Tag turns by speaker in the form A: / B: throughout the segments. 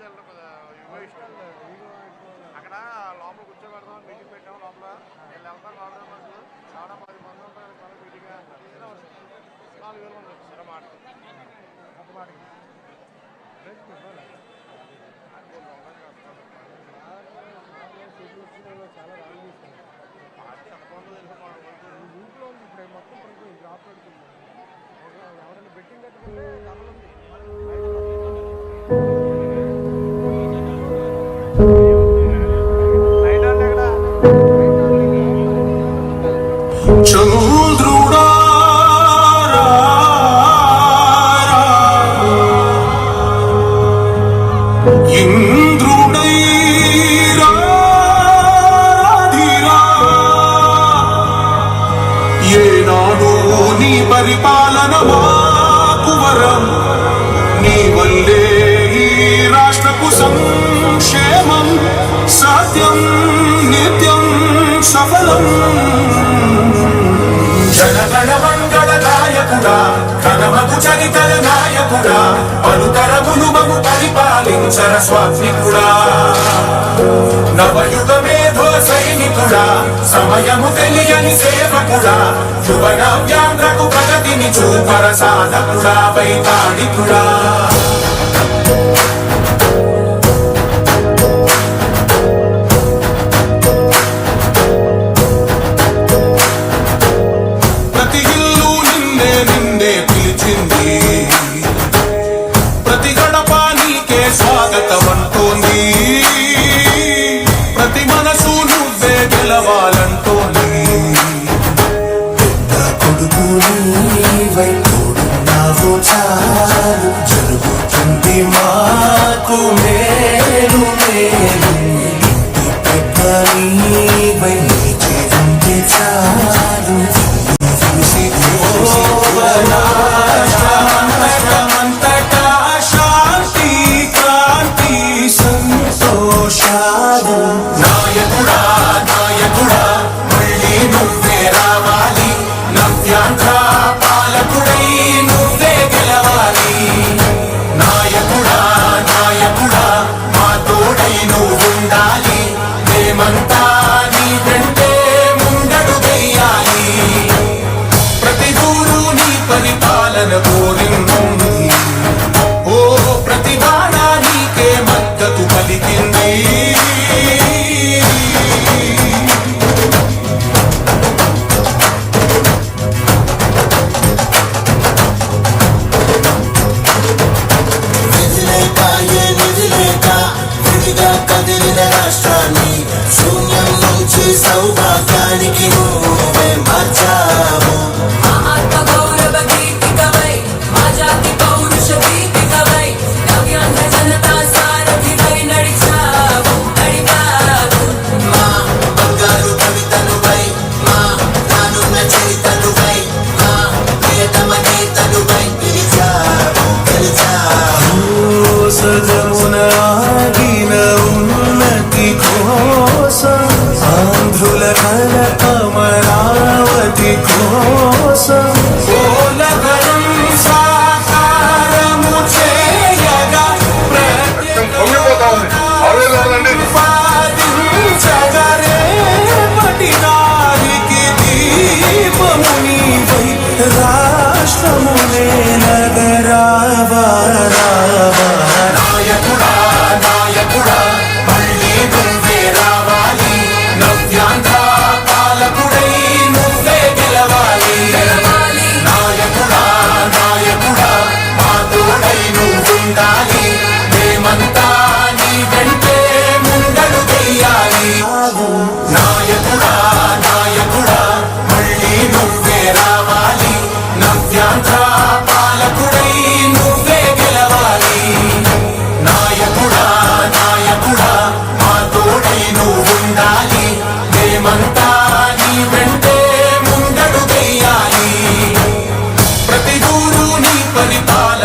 A: తీసుకెళ్ళి యువ ఇష్టం అక్కడ లోపల కూర్చోబెడదాం మీటింగ్ పెట్టాం లోపల. వీళ్ళు వెళ్తాం నాలుగు మంది చాలా పది మంది ఉంటారు మన మీటింగ్ నాలుగు వేల మంది. వచ్చారు మాట.
B: చాలా రాళ్ళు తీసుకున్నారు
A: పార్టీ అనుకోవడం
B: తెలుసుకోవడం ఇంట్లో ఇప్పుడు మొత్తం పడిపోయింది డ్రాప్ పడుతుంది ఎవరైనా బెట్టింగ్ కట్టుకుంటే
C: వరం నీ వల్లే ఈ రాష్ట్రపు సంక్షేమం సాధ్యం నిత్యం సఫలం. జనగణ మంగళ నాయకుడా ఘనమగు చరితల నాయకుడా పలుతరములు మము పరిపాలించర స్వాత్మికుడా. నవయుగ మేధో సైనికుడా సమయము తెలియని సేవకుడా యువనాభ్యాంధ్రకు ప్రగతిని చూపర సాధకుడా వైతాళికుడా. స్వాగతం అంటోంది
D: నాపై తోడున్నావు చాలు జరుగుతుంది మాకు.
C: మే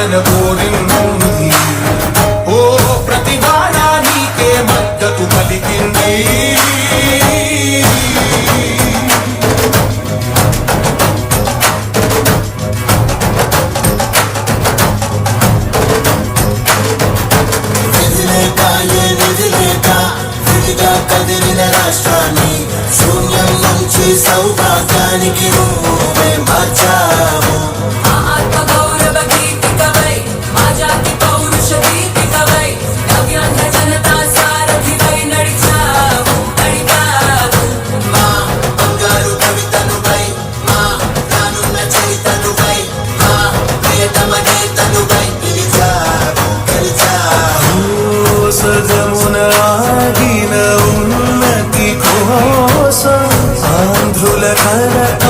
C: and a
D: golden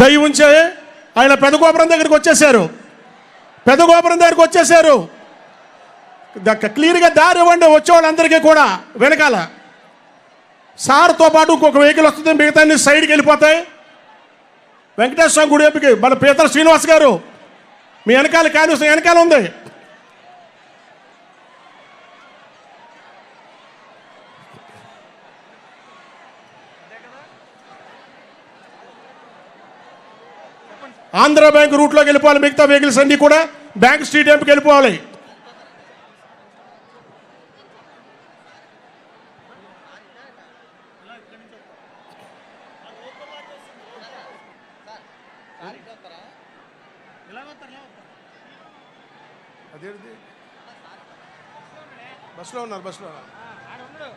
E: దయ ఉంచే ఆయన పెద్ద గోపురం దగ్గరికి వచ్చేసారు పెద్ద గోపురం దగ్గరికి వచ్చేసారు క్లియర్గా దారి ఇవ్వండి వచ్చేవాళ్ళందరికీ కూడా వెనకాల. సార్తో పాటు ఇంకొక వెహికల్ వస్తుంది మిగతా సైడ్కి వెళ్ళిపోతాయి. వెంకటేశ్వర స్వామి గుడి మన పీతల శ్రీనివాస్ గారు మీ వెనకాల కానీ వెనకాల ఉంది. ఆంధ్ర బ్యాంక్ రూట్లోకి వెళ్ళిపోవాలి మిగతా వెహికల్స్ అన్ని కూడా బ్యాంక్ స్ట్రీట్ వైపుకి వెళ్ళిపోవాలి.
A: అదేంటి? బస్సులో ఉన్నారు బస్సులో. ఉన్నారు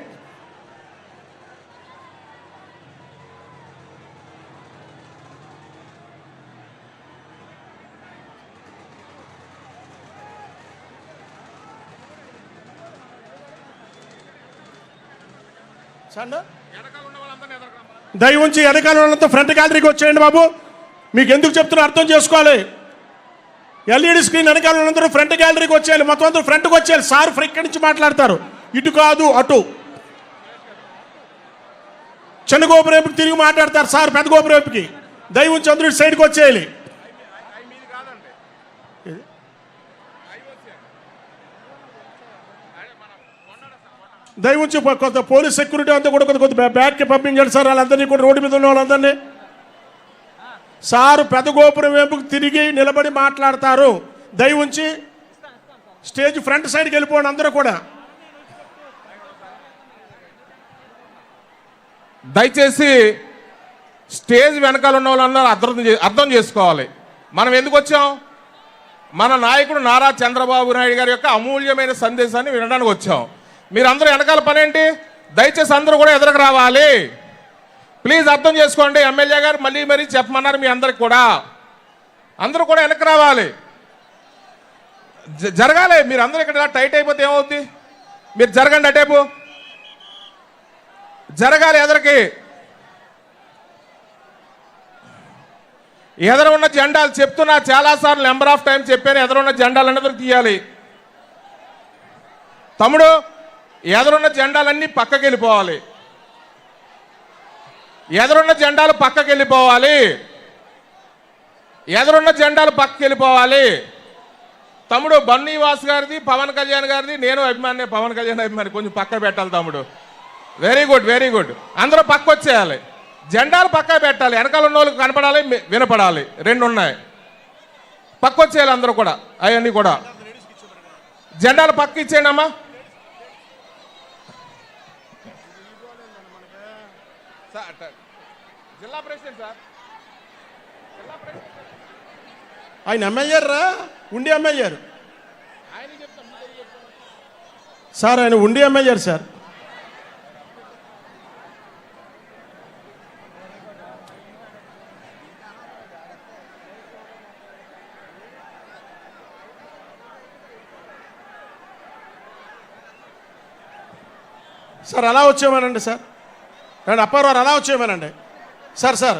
E: దయ ఉంచి వెనకాల వాళ్ళంతా ఫ్రంట్ గ్యాలరీకి వచ్చేయండి బాబు. మీకు ఎందుకు చెప్తున్నా అర్థం చేసుకోవాలి. ఎల్ఈడి స్క్రీన్ వెనకాల వాళ్ళందరూ ఫ్రంట్ గ్యాలరీకి వచ్చేయాలి. మొత్తం అందరూ ఫ్రంట్కి వచ్చేయాలి. సార్ ఇక్కడి నుంచి మాట్లాడతారు. ఇటు కాదు అటు. చిన్న గోపురేపుకి తిరిగి మాట్లాడతారు సార్ పెద్ద గోపురేపుకి వైపుకి. దయ ఉంచి అందరూ ఇటు సైడ్కి వచ్చేయాలి. దయ ఉంచి కొంత పోలీస్ సెక్యూరిటీ అంతా కూడా కొంత కొంత బ్యాట్కి బ్యాక్కి పంపించండి సార్. వాళ్ళందరినీ కూడా రోడ్డు మీద ఉన్న వాళ్ళందరినీ. సారు పెద్ద గోపురం వైపుకి తిరిగి నిలబడి మాట్లాడతారు. దయ ఉంచి స్టేజ్ ఫ్రంట్ సైడ్కి వెళ్ళిపోండి అందరూ కూడా.
F: దయచేసి స్టేజ్ వెనకాల ఉన్న వాళ్ళందరూ అర్థం అర్థం చేసుకోవాలి. మనం ఎందుకు వచ్చాం? మన నాయకుడు నారా చంద్రబాబు నాయుడు గారి యొక్క అమూల్యమైన సందేశాన్ని వినడానికి వచ్చాం. మీరందరూ వెనకాల పని ఏంటి దయచేసి అందరూ కూడా ఎదురుకు రావాలి. ప్లీజ్ అర్థం చేసుకోండి ఎమ్మెల్యే గారు మళ్ళీ మరీ చెప్పమన్నారు మీ అందరికి కూడా. అందరూ కూడా వెనక్కి రావాలి. జ- జరగాలి. మీరు అందరూ ఇక్కడ టైట్ అయిపోతే ఏమవుద్ది? మీరు జరగండి అటేపు. జరగాలి ఎదరికి. ఎదర ఉన్న జెండాలు చెప్తున్నా చాలాసార్లు నెంబర్ ఆఫ్ టైం చెప్పాను ఎదరున్న జెండాలు అనేది తీయాలి. తమ్ముడు ఎదరున్న జెండాలన్నీ పక్కకి వెళ్ళిపోవాలి ఎదరున్న జెండాలు పక్కకి వెళ్ళిపోవాలి ఎదరున్న జెండాలు పక్కకి వెళ్ళిపోవాలి తమ్ముడు బన్నీవాస్ గారిది పవన్ కళ్యాణ్ గారిది నేను అభిమాని పవన్ కళ్యాణ్ అభిమాని. కొంచెం పక్క పెట్టాలి తమ్ముడు. వెరీ గుడ్ వెరీ గుడ్ అందరూ పక్క వచ్చేయాలి జెండాలు పక్క పెట్టాలి. వెనకాల ఉన్న వాళ్ళకి కనపడాలి వినపడాలి. రెండు ఉన్నాయి పక్క వచ్చేయాలి అందరూ కూడా అవన్నీ కూడా. జెండాలు పక్క ఇచ్చేయండి అమ్మా సార్, అట్ట- జిల్లా ప్రెసిడెంట్ సార్.
E: ఆయన ఎమ్మెల్యే రా? ఉండి ఎమ్మెల్యే సార్ ఆయన ఉండి ఎమ్మెల్యే సార్. సార్ అలా వచ్చేయమనండి సార్. రండి అప్పారావు అలా వచ్చేయమనండి. Sir sir.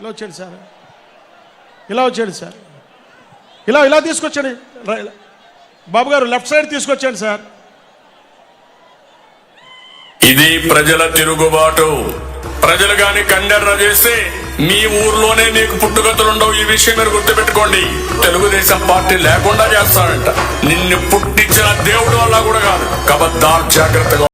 E: ఇలా వచ్చాడు సార్. ఇలా వచ్చాడు సార్. ఇలా ఇలా తీసుకొచ్చాడు బాబు గారు లెఫ్ట్ సైడ్ తీసుకొచ్చాడు సార్.
G: ఇది ప్రజల తిరుగుబాటు. ప్రజలు గాని కండర్ర చేస్తే మీ ఊర్లోనే నీకు పుట్టుగతులుండవు ఈ విషయం మీరు గుర్తుపెట్టుకోండి. తెలుగుదేశం పార్టీ లేకుండా చేస్తాడంట. నిన్ను పుట్టించిన దేవుడు వల్ల కూడా కాదు. కబద్దార్ జాగ్రత్తగా